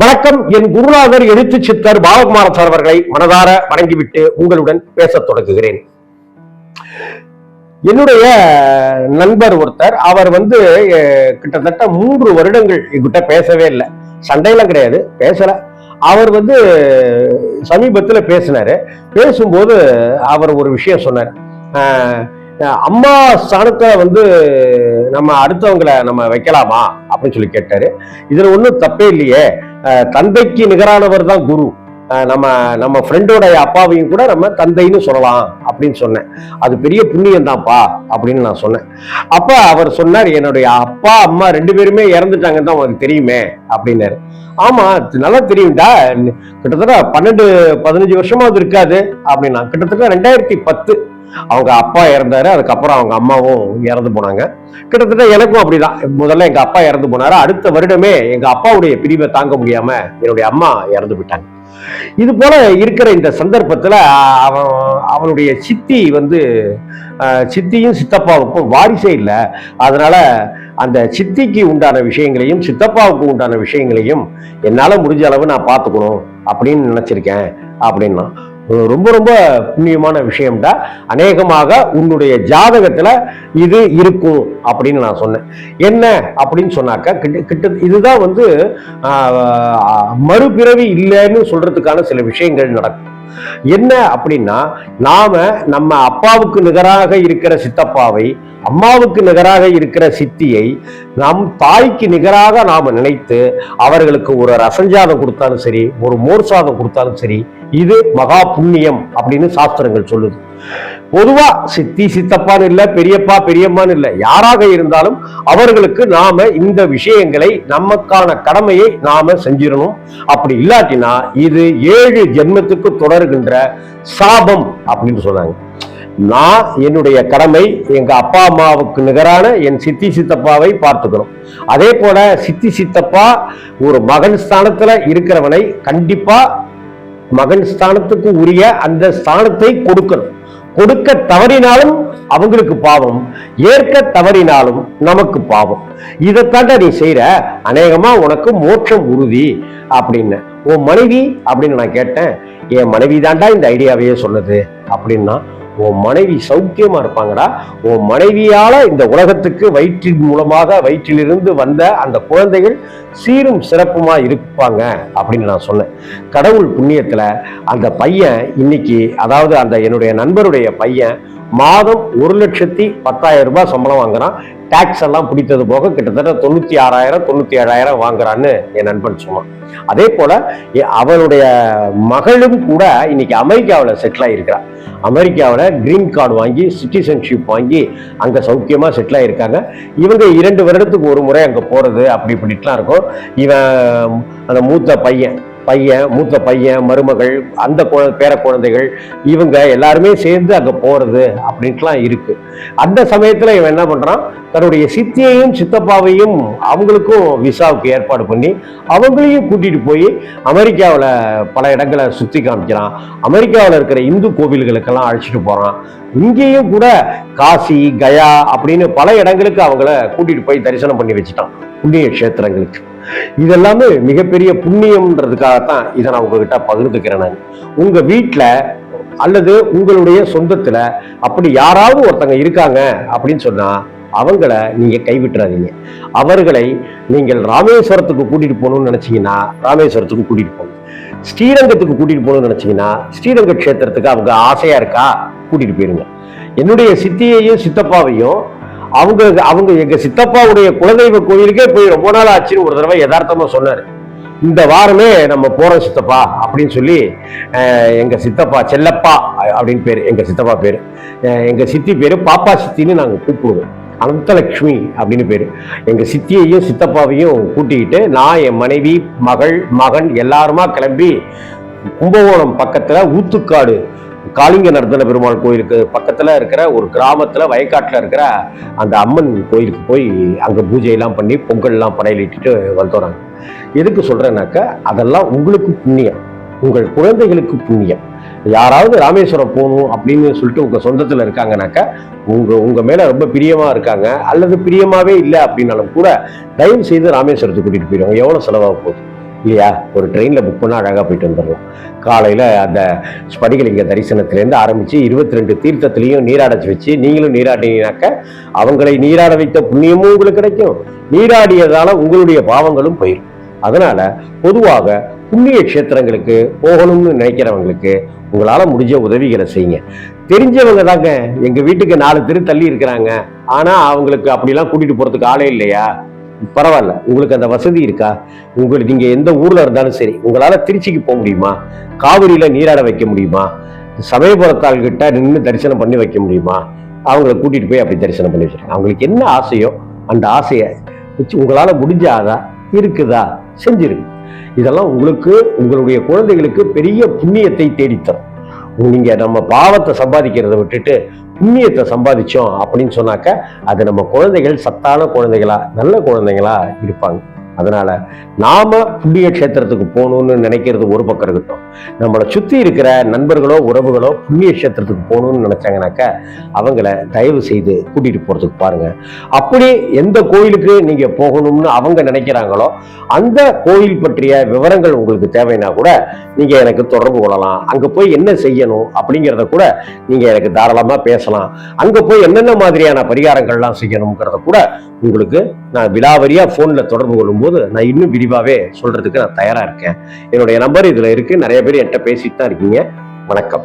வணக்கம். என் குருநாதர் எழுத்து சித்தர் பாலகுமார சார் அவர்களை மனதார வணங்கிவிட்டு உங்களுடன் பேசத் தொடங்குகிறேன். என்னுடைய நண்பர் ஒருத்தர் அவர் வந்து கிட்டத்தட்ட மூன்று வருடங்கள் என்கிட்ட பேசவே இல்லை. சண்டையெல்லாம் கிடையாது பேசல. அவர் வந்து சமீபத்தில் பேசினாரு. பேசும்போது அவர் ஒரு விஷயம் சொன்னார். அம்மா ஸ்தானத்தை வந்து நம்ம அடுத்தவங்களை நம்ம வைக்கலாமா? அப்படின்னு சொல்லி கேட்டாரு. இதுல ஒன்றும் தப்பே இல்லையே. தந்தைக்கு நிகரானவர் தான் குரு. நம்ம நம்ம ஃப்ரெண்டோடைய அப்பாவையும் கூட நம்ம தந்தைன்னு சொல்லலாம் அப்படின்னு சொன்னேன். அது பெரிய புண்ணியம் தான்ப்பா அப்படின்னு நான் சொன்னேன். அப்ப அவர் சொன்னார் என்னுடைய அப்பா அம்மா ரெண்டு பேருமே இறந்துட்டாங்கன்னு தான் உனக்கு தெரியுமே அப்படின்னாரு. ஆமா நல்லா தெரியும்டா. கிட்டத்தட்ட பன்னெண்டு பதினஞ்சு வருஷமாவது இருக்காது அப்படின்னா கிட்டத்தட்ட ரெண்டாயிரத்தி பத்து அவங்க அப்பா இறந்தாரு அதுக்கப்புறம் அவங்க அம்மாவும் இறந்து போனாங்க. கிட்டத்தட்ட எனக்கும் அப்படிதான். முதல்ல எங்க அப்பா இறந்து போனாரு. அடுத்த வருடமே எங்க அப்பாவுடைய பிரிவை தாங்க முடியாம என்னுடைய அம்மா இறந்து விட்டாங்க இது போல இருக்கிற இந்த சந்தர்ப்பத்துல அவன் அவனுடைய சித்தி வந்து அஹ், சித்தியும் சித்தப்பாவுக்கும் வாரிசே இல்லை. அதனால அந்த சித்திக்கு உண்டான விஷயங்களையும் சித்தப்பாவுக்கு உண்டான விஷயங்களையும் என்னால முடிஞ்ச அளவு நான் பார்த்துக்கணும் அப்படின்னு நினைச்சிருக்கேன் அப்படின்னா. ரொம்ப ரொம்ப புண்ணியமான விஷயம்டா. அநேகமாக உன்னுடைய ஜாதகத்தில் இது இருக்கும் அப்படின்னு நான் சொன்னேன். என்ன அப்படின்னு சொன்னாக்க கிட்ட கிட்ட இதுதான் வந்து மறுபிறவி இல்லைன்னு சொல்றதுக்கான சில விஷயங்கள் நடக்கும். என்ன அப்படின்னா நாம நம்ம அப்பாவுக்கு நிகராக இருக்கிற சித்தப்பாவை அம்மாவுக்கு நிகராக இருக்கிற சித்தியை நம் தாய்க்கு நிகராக நாம நினைத்து அவர்களுக்கு ஒரு ரசஞ்சாதம் கொடுத்தாலும் சரி ஒரு மோர் சாதம் கொடுத்தாலும் சரி இது மகா புண்ணியம் அப்படின்னு சாஸ்திரங்கள் சொல்லுது. பொதுவா சித்தி சித்தப்பான்னு இல்லை பெரியப்பா பெரியம்மான்னு இல்லை யாராக இருந்தாலும் அவர்களுக்கு நாம இந்த விஷயங்களை நமக்கான கடமையை நாம செஞ்சிடணும். அப்படி இல்லாட்டினா இது ஏழு ஜென்மத்துக்கு தொடர்கின்ற சாபம் அப்படின்னு சொன்னாங்க. நான் என்னுடைய கடமை எங்க அப்பா அம்மாவுக்கு நிகரான என் சித்தி சித்தப்பாவை பார்த்துக்கணும். அதே போல சித்தி சித்தப்பா ஒரு மகன் ஸ்தானத்துல இருக்கிறவனை கண்டிப்பா மகன் ஸ்தானத்துக்கு உரிய அந்த ஸ்தானத்தை கொடுக்கணும். கொடுக்க தவறினாலும் அவங்களுக்கு பாவம் ஏற்க தவறினாலும் நமக்கு பாவம். இதைத்தாண்ட நீ செய்யற அநேகமா உனக்கு மோட்சம் உறுதி அப்படின்னு. உன் மனைவி அப்படின்னு நான் கேட்டேன். என் மனைவி தாண்டா இந்த ஐடியாவையே சொன்னது அப்படின்னா உன் மனைவி சௌக்கியமா இருப்பாங்கடா. உன் மனைவியால இந்த உலகத்துக்கு வயிற்றின் மூலமாக வயிற்றிலிருந்து வந்த அந்த குழந்தைகள் சீரும் சிறப்புமா இருப்பாங்க அப்படின்னு நான் சொன்னேன். கடவுள் புண்ணியத்துல அந்த பையன் இன்னைக்கு அதாவது அந்த என்னுடைய நண்பருடைய பையன் மாதம் ஒரு லட்சத்தி பத்தாயிரம் ரூபாய் சம்பளம் வாங்குறான். டேக்ஸ் எல்லாம் பிடித்தது போக கிட்டத்தட்ட தொண்ணூத்தி ஆறாயிரம் தொண்ணூத்தி ஏழாயிரம் வாங்குறான்னு என் நண்பன் சொன்னான். அதே போல அவனுடைய மகளும் கூட இன்னைக்கு அமெரிக்காவில் செட்டில் ஆகியிருக்கிறா அமெரிக்காவில் கிரீன் கார்டு வாங்கி சிட்டிசன்ஷிப் வாங்கி அங்கே சௌக்கியமாக செட்டில் ஆகியிருக்காங்க இவங்க இரண்டு வருடத்துக்கு ஒரு முறை அங்கே போகிறது அப்படி இப்படிட்டுலாம் இருக்கும். இவன் அந்த மூத்த பையன் பையன் மூத்த பையன் மருமகள் அந்த குழ- பேர குழந்தைகள் இவங்க எல்லாருமே சேர்ந்து அங்கே போகிறது அப்படின்ட்டுலாம் இருக்கு. அந்த சமயத்தில் இவன் என்ன பண்ணுறான் தன்னுடைய சித்தியையும் சித்தப்பாவையும் அவங்களுக்கும் விசாவுக்கு ஏற்பாடு பண்ணி அவங்களையும் கூட்டிட்டு போய் அமெரிக்காவில் பல இடங்களை சுற்றி காமிக்கிறான். அமெரிக்காவில் இருக்கிற இந்து கோவில்களுக்கெல்லாம் அழைச்சிட்டு போகிறான் இங்கேயும் கூட காசி கயா அப்படின்னு பல இடங்களுக்கு அவங்கள கூட்டிட்டு போய் தரிசனம் பண்ணி வச்சுட்டான். புண்ணிய கஷேத்திரங்களுக்கு. இதெல்லாமே மிகப்பெரிய புண்ணியம்ன்றதுக்காகத்தான் இதை நான் உங்ககிட்ட பகிர்ந்துக்கிறேன் நான். உங்க வீட்டில் அல்லது உங்களுடைய சொந்தத்துல அப்படி யாராவது ஒருத்தங்க இருக்காங்க அப்படின்னு சொன்னா அவங்கள நீங்க கைவிட்டுறாதீங்க. அவர்களை நீங்கள் ராமேஸ்வரத்துக்கு கூட்டிட்டு போகணும்னு நினைச்சீங்கன்னா ராமேஸ்வரத்துக்கு கூட்டிட்டு போகணும் ஸ்ரீரங்கத்துக்கு கூட்டிட்டு போகணும்னு நினைச்சீங்கன்னா ஸ்ரீரங்க கஷேத்திரத்துக்கு அவங்க ஆசையா இருக்கா? கூட்டிட்டு போயிருங்க. என்னுடைய சித்தியையும் சித்தப்பாவையும் அவங்க அவங்க எங்க சித்தப்பாவுடைய குலதெய்வ கோயிலுக்கே போய் ரொம்ப நாள் ஆச்சுன்னு ஒரு தடவை யதார்த்தமா சொன்னாரு. இந்த வாரமே நம்ம போறோம் சித்தப்பா அப்படின்னு சொல்லி எங்க சித்தப்பா செல்லப்பா அப்படின்னு பேரு எங்க சித்தப்பா பேரு. எங்க சித்தி பேரு பாப்பா சித்தின்னு நாங்க கூப்பிடுவோம். அனந்தலக்ஷ்மி அப்படின்னு பேரு. எங்க சித்தியையும் சித்தப்பாவையும் கூட்டிக்கிட்டு நான் என் மனைவி மகள் மகன் எல்லாருமா கிளம்பி கும்பகோணம் பக்கத்துல ஊத்துக்காடு காளிங்க நர்தன பெருமாள் கோயிலுக்கு பக்கத்தில் இருக்கிற ஒரு கிராமத்தில் வயக்காட்டில் இருக்கிற அந்த அம்மன் கோயிலுக்கு போய் அங்கே பூஜையெல்லாம் பண்ணி பொங்கல்லாம் படையலிட்டுட்டு வந்தோம் நாங்கள் எதுக்கு சொல்கிறேன்னாக்க அதெல்லாம் உங்களுக்கு புண்ணியம். உங்கள் குழந்தைகளுக்கு புண்ணியம். யாராவது ராமேஸ்வரம் போகணும் அப்படின்னு சொல்லிட்டு உங்கள் சொந்தத்தில் இருக்காங்கனாக்கா உங்கள் உங்கள் மேலே ரொம்ப பிரியமாக இருக்காங்க அல்லது பிரியமாகவே இல்லை அப்படின்னாலும் கூட தயவு செய்து ராமேஸ்வரத்துக்கு கூட்டிகிட்டு போயிடுவாங்க எவ்வளோ செலவாக போகுது? இல்லையா? ஒரு ட்ரெயினில் புக் பண்ணால் அழகாக போயிட்டு வந்துடலாம். காலையில் அந்த ஸ்படிகலிங்க தரிசனத்திலேருந்து ஆரம்பித்து இருபத்தி ரெண்டு தீர்த்தத்துலேயும் நீராடச்சு வச்சு நீங்களும் நீராடினீங்கனாக்க அவங்களை நீராட வைத்த புண்ணியமும் உங்களுக்கு கிடைக்கும். நீராடியதால் உங்களுடைய பாவங்களும் போயிடும் அதனால் பொதுவாக புண்ணிய க்ஷேத்திரங்களுக்கு போகணும்னு நினைக்கிறவங்களுக்கு உங்களால் முடிஞ்ச உதவிகளை செய்யுங்க. தெரிஞ்சவங்க தாங்க. எங்கள் வீட்டுக்கு நாலு தெரு தள்ளி இருக்கிறாங்க. ஆனால் அவங்களுக்கு அப்படிலாம் கூட்டிகிட்டு போகிறதுக்கு ஆளே இல்லையா? பரவாயில்ல. உங்களுக்கு அந்த வசதி இருக்கா? உங்களுக்கு நீங்க எந்த ஊர்ல இருந்தாலும் சரி உங்களால திருச்சிக்கு போக முடியுமா? காவிரியில் நீராட வைக்க முடியுமா? சமயபுரத்தாள்கிட்ட நின்று தரிசனம் பண்ணி வைக்க முடியுமா? அவங்கள கூட்டிட்டு போய் அப்படி தரிசனம் பண்ணி வச்சிருக்காங்க அவங்களுக்கு என்ன ஆசையோ அந்த ஆசையை வச்சு உங்களால முடிஞ்சாதா இருக்குதா செஞ்சிருங்க. இதெல்லாம் உங்களுக்கு உங்களுடைய குழந்தைகளுக்கு பெரிய புண்ணியத்தை தேடித்தரும். நீங்க நம்ம பாவத்தை சம்பாதிக்கிறத விட்டுட்டு புண்ணியத்தை சம்பாதிச்சோம் அப்படின்னு சொன்னாக்க அது நம்ம குழந்தைகள் சத்தான குழந்தைகளா நல்ல குழந்தைகளா இருப்பாங்க. அதனால நாம புண்ணிய கஷேத்திரத்துக்கு போகணும்னு நினைக்கிறது ஒரு பக்கம் இருக்கட்டும். நம்மளை சுத்தி இருக்கிற நண்பர்களோ உறவுகளோ புண்ணிய கஷேத்திரத்துக்கு போகணும்னு நினைச்சாங்கனாக்க அவங்கள தயவு செய்து கூட்டிட்டு போறதுக்கு பாருங்க. அப்படி எந்த கோயிலுக்கு நீங்க போகணும்னு அவங்க நினைக்கிறாங்களோ அந்த கோயில் பற்றிய விவரங்கள் உங்களுக்கு தேவைன்னா கூட நீங்க எனக்கு தொடர்பு கொள்ளலாம். அங்க போய் என்ன செய்யணும் அப்படிங்கிறத கூட நீங்க எனக்கு தாராளமா பேசலாம். அங்க போய் என்னென்ன மாதிரியான பரிகாரங்கள்லாம் செய்யணுங்கிறத கூட உங்களுக்கு நான் விலாவரியாக ஃபோனில் தொடர்பு கொள்ளும்போது நான் இன்னும் விரிவாகவே சொல்கிறதுக்கு நான் தயாராக இருக்கேன். என்னுடைய நம்பர் இதில் இருக்குது நிறைய பேர் என்கிட்ட பேசிட்டு தான் இருக்கீங்க. வணக்கம்.